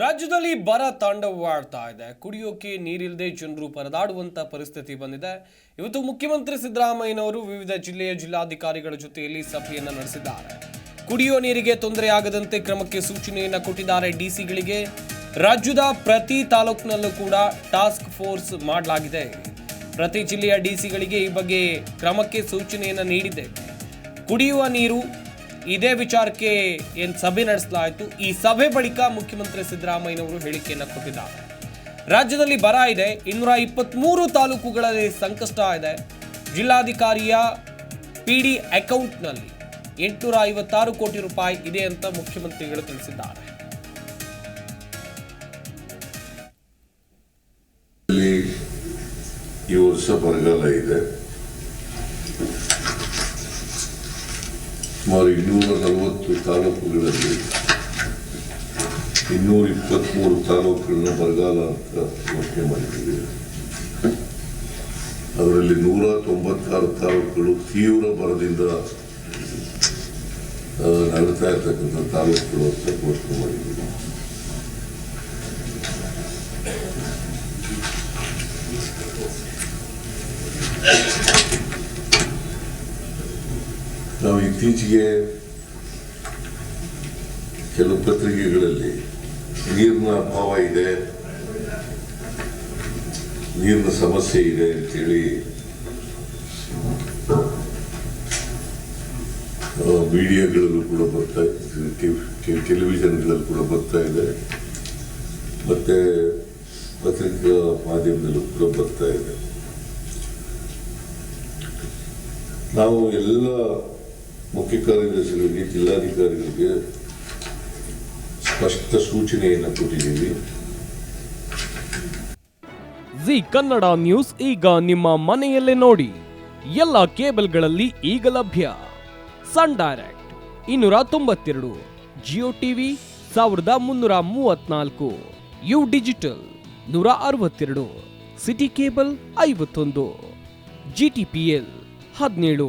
ರಾಜ್ಯದಲ್ಲಿ ಬರ ತಾಂಡವವಾಡ್ತಾ ಇದೆ. ಕುಡಿಯೋಕೆ ನೀರಿಲ್ಲದೆ ಜನರು ಪರದಾಡುವಂತ ಪರಿಸ್ಥಿತಿ ಬಂದಿದೆ. ಇವತ್ತು ಮುಖ್ಯಮಂತ್ರಿ ಸಿದ್ದರಾಮಯ್ಯನವರು ವಿವಿಧ ಜಿಲ್ಲೆಯ ಜಿಲ್ಲಾಧಿಕಾರಿಗಳ ಜೊತೆಯಲ್ಲಿ ಸಭೆಯನ್ನು ನಡೆಸಿದ್ದಾರೆ. ಕುಡಿಯೋ ನೀರಿಗೆ ತೊಂದರೆ ಆಗದಂತೆ ಕ್ರಮಕ್ಕೆ ಸೂಚನೆಯನ್ನು ಕೊಟ್ಟಿದ್ದಾರೆ ಡಿಸಿಗಳಿಗೆ. ರಾಜ್ಯದ ಪ್ರತಿ ತಾಲೂಕಿನಲ್ಲೂ ಕೂಡ ಟಾಸ್ಕ್ ಫೋರ್ಸ್ ಮಾಡಲಾಗಿದೆ. ಪ್ರತಿ ಜಿಲ್ಲೆಯ ಡಿಸಿಗಳಿಗೆ ಈ ಬಗ್ಗೆ ಕ್ರಮಕ್ಕೆ ಸೂಚನೆಯನ್ನು ನೀಡಿದೆ ಕುಡಿಯುವ ನೀರು ಇದೇ ವಿಚಾರಕ್ಕೆ ಏನ್ ಸಭೆ ನಡೆಸಲಾಯಿತು. ಈ ಸಭೆ ಬಳಿಕ ಮುಖ್ಯಮಂತ್ರಿ ಸಿದ್ದರಾಮಯ್ಯನವರು ಹೇಳಿಕೆಯನ್ನು ಕೊಟ್ಟಿದ್ದಾರೆ. ರಾಜ್ಯದಲ್ಲಿ ಬರ ಇದೆ. ಇನ್ನೂರ ಇಪ್ಪತ್ತ್ಮೂರು ತಾಲೂಕುಗಳಲ್ಲಿ ಸಂಕಷ್ಟ ಇದೆ. ಜಿಲ್ಲಾಧಿಕಾರಿಯ ಪಿ ಡಿ ಅಕೌಂಟ್ನಲ್ಲಿ ಎಂಟುನೂರ ಐವತ್ತಾರು ಕೋಟಿ ರೂಪಾಯಿ ಇದೆ ಅಂತ ಮುಖ್ಯಮಂತ್ರಿಗಳು ತಿಳಿಸಿದ್ದಾರೆ. ಈ ವರ್ಷ ಬರಗಾಲ ಇದೆ. ಸುಮಾರು ಇನ್ನೂರ ನಲವತ್ತು ತಾಲೂಕುಗಳಲ್ಲಿ ಇನ್ನೂರ ಇಪ್ಪತ್ತ್ಮೂರು ತಾಲೂಕುಗಳನ್ನ ಬರಗಾಲ ಅಂತ ಘೋಷಣೆ ಮಾಡಿದ್ದೀವಿ ಅದರಲ್ಲಿ ನೂರ ತೊಂಬತ್ತಾರು ತಾಲೂಕುಗಳು ತೀವ್ರ ಬರದಿಂದ ಆ, ನಡೀತಾ ಇರ್ತಕ್ಕಂಥ ತಾಲೂಕುಗಳು ಅಂತ ಘೋಷಣೆ ಮಾಡಿದ್ದೀವಿ ನಾವು ಇತ್ತೀಚೆಗೆ ಕೆಲವು ಪತ್ರಿಕೆಗಳಲ್ಲಿ ನೀರಿನ ಅಭಾವ ಇದೆ, ನೀರಿನ ಸಮಸ್ಯೆ ಇದೆ ಅಂತೇಳಿ ಮೀಡಿಯಾಗಳಲ್ಲೂ ಕೂಡ ಬರ್ತಾ ಟೆಲಿವಿಷನ್ಗಳಲ್ಲೂ ಕೂಡ ಬರ್ತಾ ಇದೆ, ಮತ್ತೆ ಪತ್ರಿಕಾ ಮಾಧ್ಯಮದಲ್ಲೂ ಕೂಡ ಬರ್ತಾ ಇದೆ. ನಾವು ಎಲ್ಲ ಮುಖ್ಯ ಕಾರ್ಯದರ್ಶಿಗಳಿಗೆ ಜಿಲ್ಲಾಧಿಕಾರಿಗಳಿಗೆ ಸ್ಪಷ್ಟ ಸೂಚನೆಯನ್ನು ಕೊಟ್ಟಿದ್ದೀವಿ ಜಿ ಕನ್ನಡ ನ್ಯೂಸ್ ಈಗ ನಿಮ್ಮ ಮನೆಯಲ್ಲೇ ನೋಡಿ ಎಲ್ಲ ಕೇಬಲ್ಗಳಲ್ಲಿ ಈಗ ಲಭ್ಯ ಸನ್ ಡೈರೆಕ್ಟ್ ಇನ್ನೂರ ತೊಂಬತ್ತೆರಡು ಜಿಯೋ ಟಿವಿ ಸಾವಿರದ ಮುನ್ನೂರ ಮೂವತ್ನಾಲ್ಕು ಯು ಡಿಜಿಟಲ್ ನೂರ ಅರವತ್ತೆರಡು ಸಿಟಿ ಕೇಬಲ್ ಐವತ್ತೊಂದು ಜಿಟಿಪಿಎಲ್ ಹದಿನೇಳು